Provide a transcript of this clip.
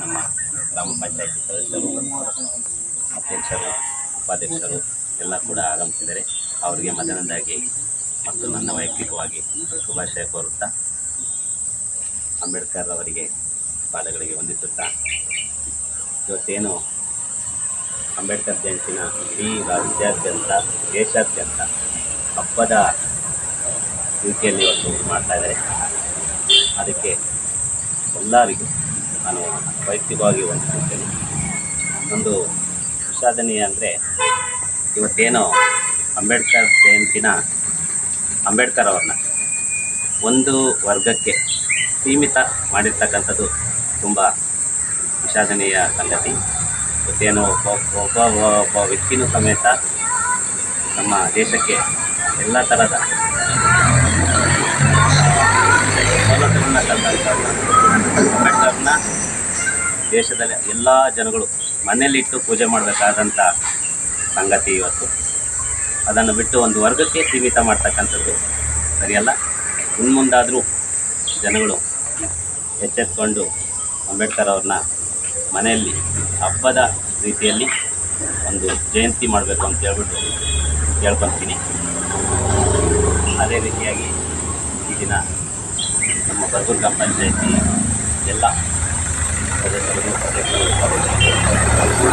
ನಮ್ಮ ಗ್ರಾಮ ಪಂಚಾಯತಿ ಸದಸ್ಯರು, ಅಧ್ಯಕ್ಷರು, ಉಪಾಧ್ಯಕ್ಷರು ಎಲ್ಲ ಕೂಡ ಆಗಮಿಸಿದರೆ ಅವರಿಗೆ ಮೊದಲನೇದಾಗಿ ಮತ್ತು ನನ್ನ ವೈಯಕ್ತಿಕವಾಗಿ ಶುಭಾಶಯ ಕೋರುತ್ತಾ ಅಂಬೇಡ್ಕರ್ ಅವರಿಗೆ ಪಾದಗಳಿಗೆ ವಂದಿಸುತ್ತಾ ಇವತ್ತೇನು ಅಂಬೇಡ್ಕರ್ ಜಯಂತಿನ ಇಡೀ ರಾಜ್ಯಾದ್ಯಂತ, ದೇಶಾದ್ಯಂತ ಹಬ್ಬದ ರೀತಿಯಲ್ಲಿ ಇವತ್ತು ಮಾಡ್ತಾ ಇದ್ದಾರೆ. ಅದಕ್ಕೆ ಎಲ್ಲರಿಗೂ ನಾನು ವೈಯಕ್ತಿಕವಾಗಿ ವಂದಿಸುತ್ತೇನೆ ಒಂದು ವಿಷಾದನೀಯ ಅಂದರೆ ಇವತ್ತೇನು ಅಂಬೇಡ್ಕರ್ ಜಯಂತಿನ ಅಂಬೇಡ್ಕರ್ ಅವ್ರನ್ನ ಒಂದು ವರ್ಗಕ್ಕೆ ಸೀಮಿತ ಮಾಡಿರ್ತಕ್ಕಂಥದ್ದು ತುಂಬ ವಿಷಾದನೀಯ ಸಂಗತಿ. ಇವತ್ತೇನೋ ಒಬ್ಬ ಒಬ್ಬ ಒಬ್ಬ ವ್ಯಕ್ತಿನೂ ಸಮೇತ ನಮ್ಮ ದೇಶಕ್ಕೆ ಎಲ್ಲ ಥರದ ಅಂಬೇಡ್ಕರ್ನ ದೇಶದಲ್ಲಿ ಎಲ್ಲ ಜನಗಳು ಮನೆಯಲ್ಲಿಟ್ಟು ಪೂಜೆ ಮಾಡಬೇಕಾದಂಥ ಸಂಗತಿ ಇವತ್ತು. ಅದನ್ನು ಬಿಟ್ಟು ಒಂದು ವರ್ಗಕ್ಕೆ ಸೀಮಿತ ಮಾಡ್ತಕ್ಕಂಥದ್ದು ಸರಿಯಲ್ಲ? ಇನ್ನು ಮುಂದಾದರೂ ಜನಗಳು ಎಚ್ಚೆತ್ಕೊಂಡು ಅಂಬೇಡ್ಕರ್ ಅವ್ರನ್ನ ಮನೆಯಲ್ಲಿ ಹಬ್ಬದ ರೀತಿಯಲ್ಲಿ ಒಂದು ಜಯಂತಿ ಮಾಡಬೇಕು ಅಂತ ಹೇಳ್ಬಿಟ್ಟು ಕೇಳ್ಕೊತೀನಿ. ಅದೇ ರೀತಿಯಾಗಿ ಈ ದಿನ ನಮ್ಮ ಬರಗೂರು ಗ್ರಾಮ ಪಂಚಾಯತಿ ಎಲ್ಲ ಸದಸ್ಯರು ಸದಸ್ಯರು ಉಪಾಧ್ಯಕ್ಷರು, ಹಾಗೂ